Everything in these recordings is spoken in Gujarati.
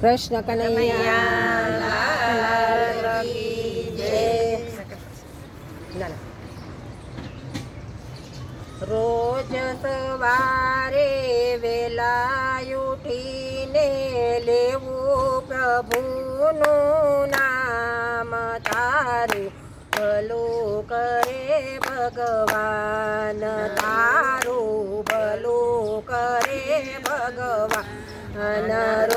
કૃષ્ણ કનૈયા રોજ સવારે વેલા ઉઠીને લેવું પ્રભુનું નામ તારું. ભલું કરે ભગવાન તારું ભલું કરે ભગવાન.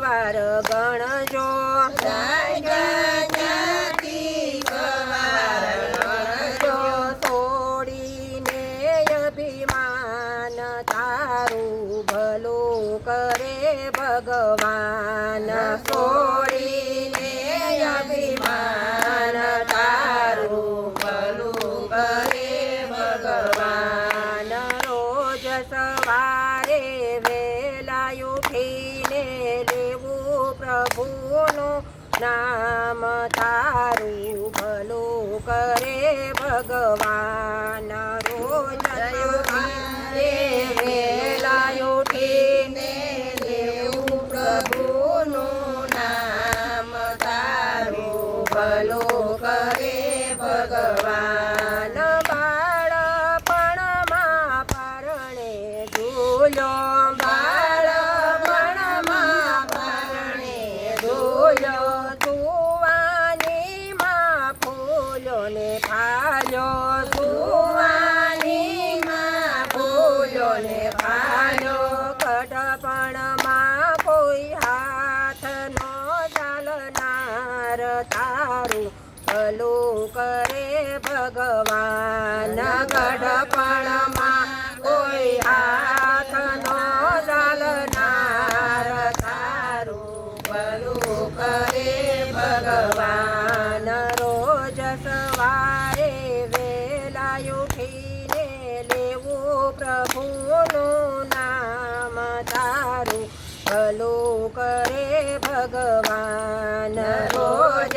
સવાર ગણજો. ગણજો અભિમાન તારું ભલું કરે ભગવાન. છોડીને વેલા ઉઠીને લેવું પ્રભુનું નામ તારું ભલું કરે ભગવાન. રોજ સવારે વેલા ઉઠીને લેવું પ્રભુનું નામ તારું ભલું કરે ભગવાન. બાળપણમાં પરણે ઝૂલો ભગવાન ગઢપણમાં કોઈ હાથ નો ચાલનાર તારું ભલું કરે ભગવાન. રોજ સવારે વેલા ઉઠીને લેવું પ્રભુનું નામ તારું ભલું કરે ભગવાન. રોજ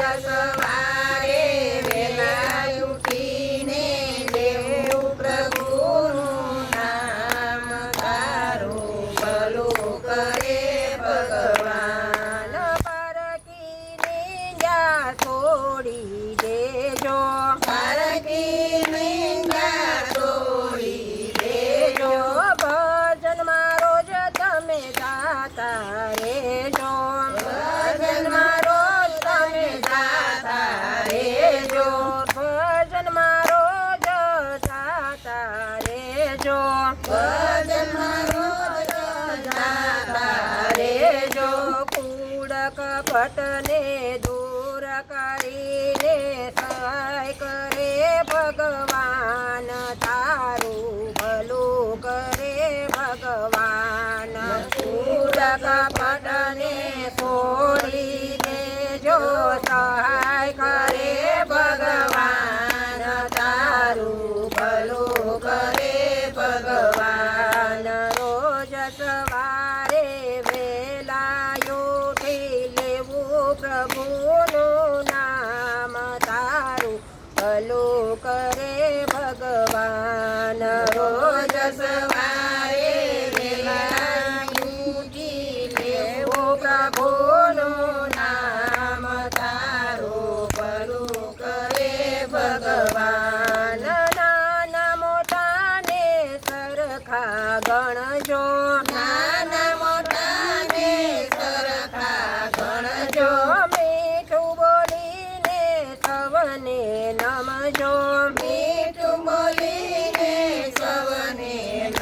કપટને દૂર કરીને સહાય કરે ભગવાન. તારું ભલું કરે ભગવાન. દૂર કપટને છોડી જો સહાય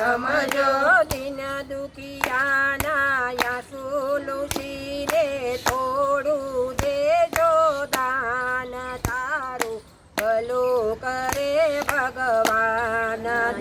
નમજો દિન દુખિયાના યાસુ લુસીને થોડું દેજો દાન તારું ભલું કરે ભગવાન.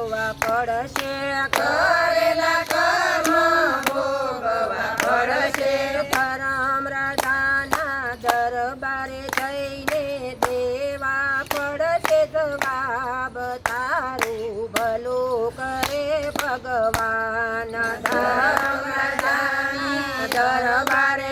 ભોગવવા પડશે, કરેલા કર્મ ભોગવવા પડશે. પરમ રાધાના દરબારે જઈને દેવા પડશે, જવાબ તારું ભલું કરે ભગવાન. દરબારે